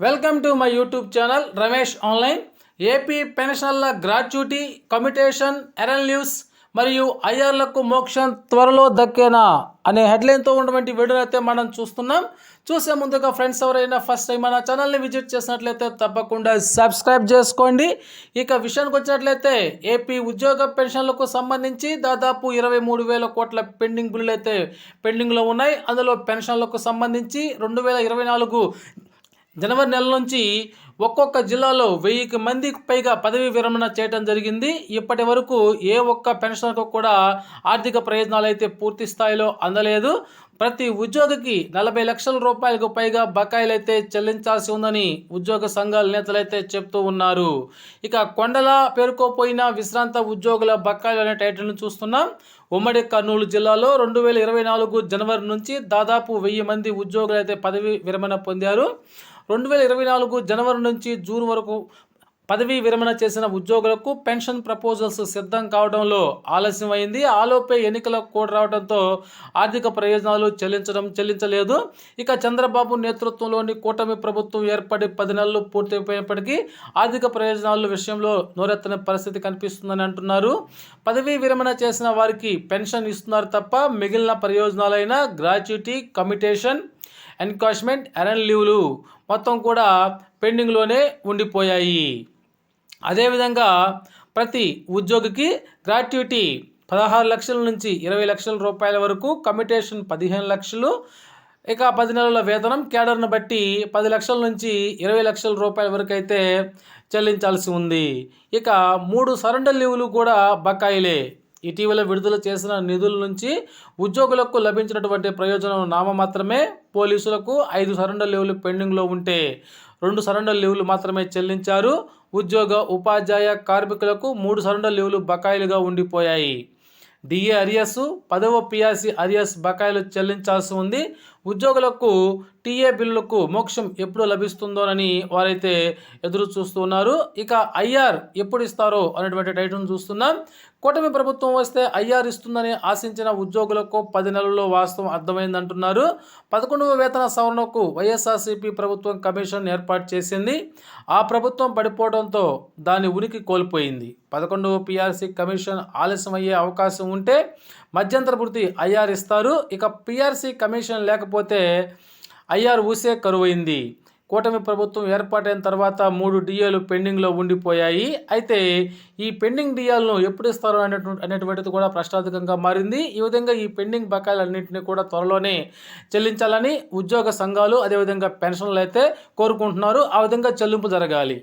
Welcome to my YouTube channel Ramesh online AP పెన్షన్ల gratuity commutation ఎరల్ news మరియు అయ్యర్లకు మోక్షం త్వరలో దక్కేనా అనే హెడ్లైన్తో ఉన్నటువంటి వీడియో అయితే మనం చూస్తున్నాం. చూసే ముందుగా ఫ్రెండ్స్ ఎవరైనా ఫస్ట్ టైం మన ఛానల్ని విజిట్ చేసినట్లయితే తప్పకుండా సబ్స్క్రైబ్ చేసుకోండి. ఇక విషయానికి వచ్చినట్లయితే ఏపీ ఉద్యోగ పెన్షన్లకు సంబంధించి దాదాపు ఇరవై మూడు వేల కోట్ల పెండింగ్ బిల్లులు అయితే పెండింగ్లో ఉన్నాయి. అందులో పెన్షన్లకు సంబంధించి రెండు వేల ఇరవై నాలుగు జనవరి నెల నుంచి ఒక్కొక్క జిల్లాలో వెయ్యికి మందికి పైగా పదవీ విరమణ చేయడం జరిగింది. ఇప్పటి వరకు ఏ ఒక్క పెన్షన్కు కూడా ఆర్థిక ప్రయోజనాలు అయితే పూర్తి స్థాయిలో అందలేదు. ప్రతి ఉద్యోగికి నలభై లక్షల రూపాయలకు పైగా బకాయిలు అయితే చెల్లించాల్సి ఉందని ఉద్యోగ సంఘాల నేతలైతే చెప్తూ ఉన్నారు. ఇక కొండల పేరుకోపోయిన విశ్రాంత ఉద్యోగుల బకాయిలు అనే టైటిల్ను చూస్తున్నాం. ఉమ్మడి కర్నూలు జిల్లాలో రెండు వేల ఇరవై నాలుగు జనవరి నుంచి దాదాపు వెయ్యి మంది ఉద్యోగులు అయితే పదవి విరమణ పొందారు. రెండు వేల ఇరవై నాలుగు జనవరి నుంచి జూన్ వరకు పదవీ విరమణ చేసిన ఉద్యోగులకు పెన్షన్ ప్రపోజల్స్ సిద్ధం కావడంలో ఆలస్యం అయింది. ఆలోపే ఎన్నికల కోడ్ రావడంతో ఆర్థిక ప్రయోజనాలు చెల్లించడం చెల్లించలేదు. ఇక చంద్రబాబు నేతృత్వంలోని కూటమి ప్రభుత్వం ఏర్పడి పది నెలలు పూర్తయిపోయినప్పటికీ ఆర్థిక ప్రయోజనాల విషయంలో నోరెత్తని పరిస్థితి కనిపిస్తుందని అంటున్నారు. పదవీ విరమణ చేసిన వారికి పెన్షన్ ఇస్తున్నారు తప్ప మిగిలిన ప్రయోజనాలైన గ్రాట్యుటీ కమిటేషన్ ఎన్కాష్మెంట్ ఎరన్ లీవ్లు మొత్తం కూడా పెండింగ్లోనే ఉండిపోయాయి. అదేవిధంగా ప్రతి ఉద్యోగికి గ్రాట్యుటీ పదహారు లక్షల నుంచి ఇరవై లక్షల రూపాయల వరకు కమిటేషన్ పదిహేను లక్షలు ఇక పది నెలల వేతనం కేడర్ను బట్టి పది లక్షల నుంచి ఇరవై లక్షల రూపాయల వరకు అయితే చెల్లించాల్సి ఉంది. ఇక మూడు సరెండర్ లీవులు కూడా బకాయిలే. ఇటీవల విడుదల చేసిన నిధుల నుంచి ఉద్యోగులకు లభించినటువంటి ప్రయోజనం నామ మాత్రమే పోలీసులకు ఐదు సరెండర్ లీవులు పెండింగ్లో ఉంటే రెండు సరెండర్ లీవులు మాత్రమే చెల్లించారు. ఉద్యోగ ఉపాధ్యాయ కార్మికులకు మూడు సరెండర్ లీవులు బకాయిలుగా ఉండిపోయాయి. డిఏ అరియస్ పదవ పిఆర్సీ అరియస్ బకాయిలు చెల్లించాల్సి ఉంది. ఉద్యోగులకు టీఏ బిల్లులకు మోక్షం ఎప్పుడు లభిస్తుందోనని వారైతే ఎదురు చూస్తున్నారు ఇక ఐఆర్ ఎప్పుడు ఇస్తారో అనేటువంటి టైటిల్ను చూస్తున్నాం. కూటమి ప్రభుత్వం వస్తే ఐఆర్ ఇస్తుందని ఆశించిన ఉద్యోగులకు పది నెలల్లో వాస్తవం అర్థమైందంటున్నారు. పదకొండవ వేతన సవరణకు వైఎస్ఆర్సీపీ ప్రభుత్వం కమిషన్ ఏర్పాటు చేసింది. ఆ ప్రభుత్వం పడిపోవడంతో దాని ఉనికి కోల్పోయింది. పదకొండవ పిఆర్సీ కమిషన్ ఆలస్యం అయ్యే అవకాశం ఉంటే మధ్యంతర వృత్తి ఐఆర్ ఇస్తారు. ఇక పిఆర్సీ కమిషన్ లేకపోతే లేకపోతే ఐఆర్ ఊసే కరువైంది. కూటమి ప్రభుత్వం ఏర్పాటైన తర్వాత మూడు డిఏలు పెండింగ్లో ఉండిపోయాయి. అయితే ఈ పెండింగ్ డిఏలను ఎప్పుడు ఇస్తారు అనేటువంటి అనేటువంటిది కూడా ప్రశ్నార్థకంగా మారింది. ఈ విధంగా ఈ పెండింగ్ బకాయిలన్నింటినీ కూడా త్వరలోనే చెల్లించాలని ఉద్యోగ సంఘాలు అదేవిధంగా పెన్షన్లు అయితే కోరుకుంటున్నారు. ఆ విధంగా చెల్లింపు జరగాలి.